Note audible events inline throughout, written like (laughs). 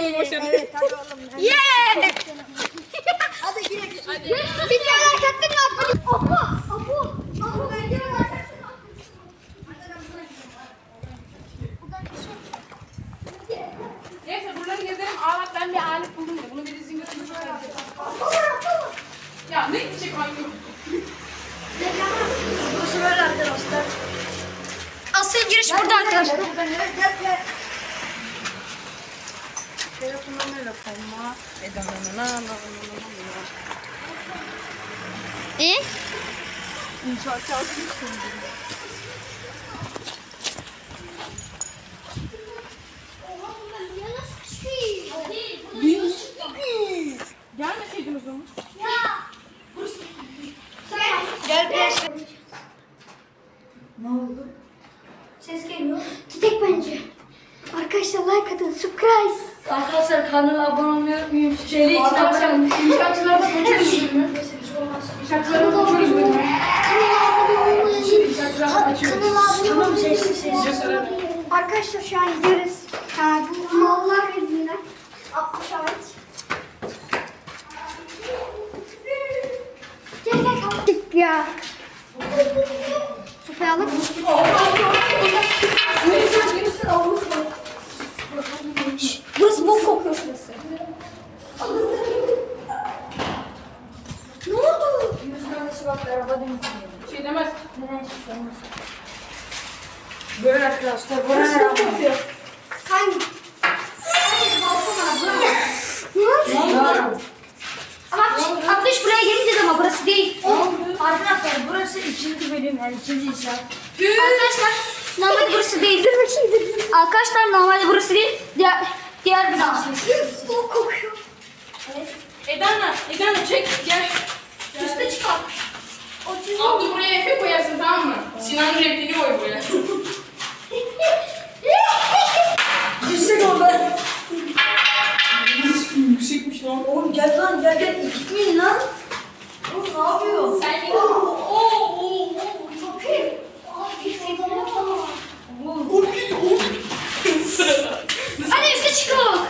oğlum başladı. Evet hadi oğlum. hadi. Yeah! Hadi gidelim. Videolar kattın mı? Apo! Apo! Apo videolar kattın mı? Neyse buraları gezelim. Aa bak ben bir alet buldum ya. Bunu bir dizin götürmüş Ya ne böyle arkadaşlar. Asıl giriş burada arkadaşlar. Gel gel gel. Telefonum öyle koyma. İyi. İnşaat çalsın. Gelmeseydin o zaman. Gel biraz. Ne oldu? Ses geliyor. Gidek bence. Arkadaşlar like atın. Surprise. Arkadaşlar kanala abone olmayı unutmayın. Şeyli için kaçırız. Kanala abone olmayı. İnşaatçılara da kaçırız. Kanala abone Tamam olmayı. sessiz sessiz. Arkadaşlar şu an gidiyoruz. Ha, bu mallar yüzünden. 60 evet. Gel gel kalk. Ya. Sofaya alıp. Şşş, Burası bok kokuyor şurası. Ne oldu? Yüzüne bak araba demiş. Bir şey demez. Böyle arkadaşlar. Burası Burası bok kokuyor. Hangi? Ama atış buraya gelince ama burası değil. Arkadaşlar burası ikinci bölüm yani ikinci inşaat. Arkadaşlar normalde burası değil. Arkadaşlar normalde burası değil. Diğer diğer bina. O kokuyor. Edana, Edana çek gel. Üste çıkar. Abla buraya Efe koyarsın tamam mı? Sinan repliğini koy buraya. (laughs) Yüksek orada. Yüksekmiş lan. Oğlum gel lan gel gel. Gitmeyin lan. Oğlum ne yapıyor? Sen git. Oo, oo, oo. Bakayım. Aa, bir şey var. Hadi üste çıkalım.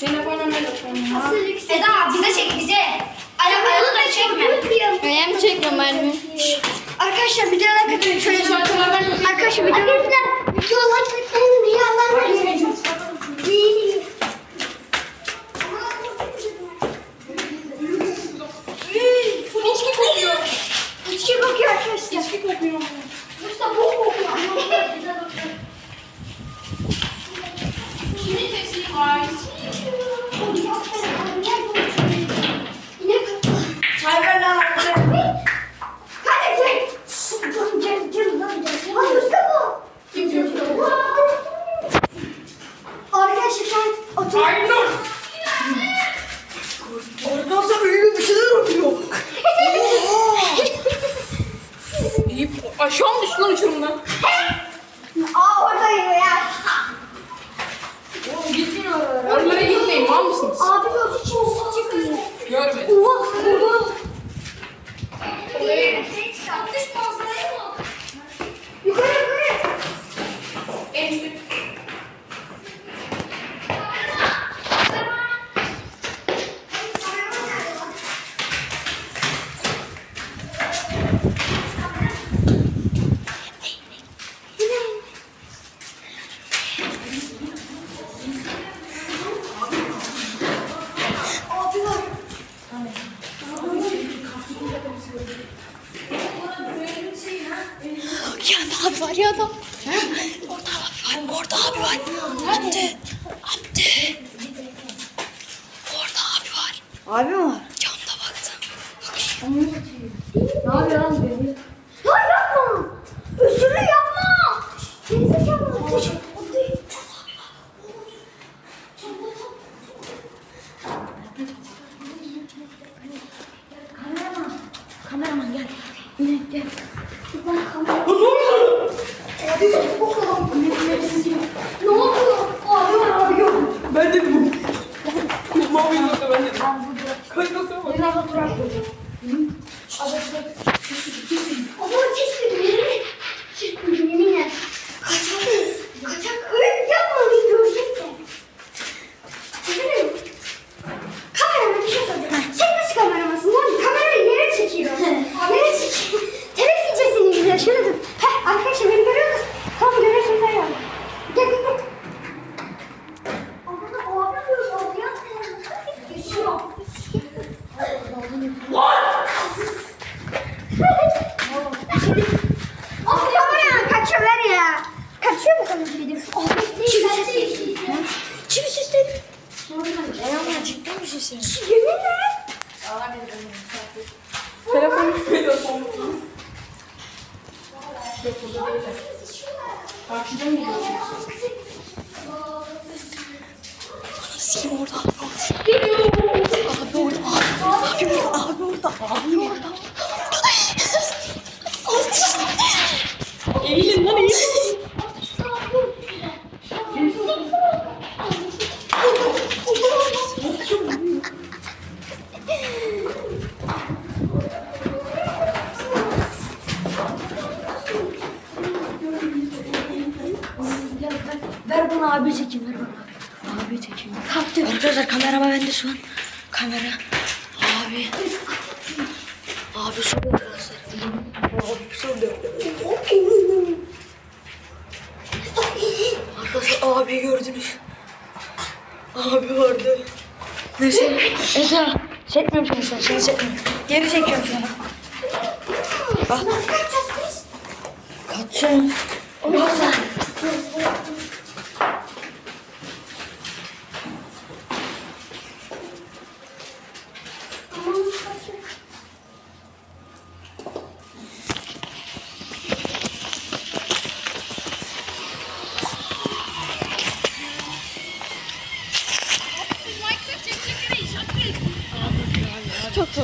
Telefona ne telefonuna? Eda bize çek bize. Ayağını ayağını da çekme. Ayağımı çekme mermi. Arkadaşlar videolar katılın şöyle. Arkadaşlar videolar videolar katılın diye Allah'ın izniyle. İçki kokuyor. İçki kokuyor arkadaşlar. İçki kokuyor. Burası bok kokuyor. Kimin sesi var? Yine Çay ver lan arkadaşlar. Hadi gel. Sultan gel gel lan gel. Hadi Mustafa. Kimse yok. Arkadaşlar şu an otur. Ay dur. Arkadaşlar öyle bir şeyler yapıyor. İyi. Aşağı mı düştü lan uçurumdan? Aa oradayım ya. Oğlum gitmeyin oralara. Oralara gitmeyin mal mısınız? Abi o için çıkmıyor. Görmedim. Oha burada. Yukarı yukarı. En üstte. Abi var. Ya abi var ya adam. Orada abi var. Orada abi var. Abdi. Abdi. Orada abi var. Abi mi var? Camda baktım. Ne yapıyor lan beni? Thank you. Açıyor mu konu gibi? Çivi sesi. Çivi sesi. Ayağımla ciddi misin sen? Yeminle. Telefonu koyuyor son. Yok burada değil. Karşıda mı gidiyorsun? Sikim orada abi orada. Abi orada. Abi orada. Abi orada. Abi orada. Eğilin lan eğilin. Ver bana abi çekim ver bana. Abi çekim. Kaptı. Arkadaşlar kamerama bende şu an. Kamera. Abi. Abi şurada arkadaşlar. Abi şurada. Arkadaşlar abi gördünüz. Abi vardı. Neyse. Eda. Çekmiyorum seni sen. Seni çekmiyorum. Geri çekiyorum seni. Bak.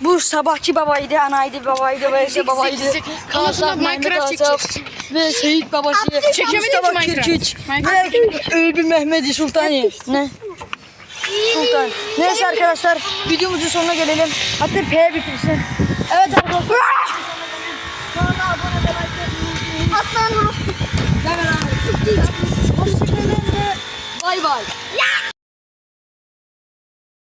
Bu sabahçı babaydı, anaydı babaydı, Veyse babaydı. Kasap, Mehmet Asaf ve Seyit babası. Mustafa Kirkiç ve Ölbü Mehmedi Sultani. Ne? Sultan. Neyse arkadaşlar videomuzun sonuna gelelim. Hatta P bitirsin. Evet arkadaşlar. Atlan. Hoşçakalın bay bay.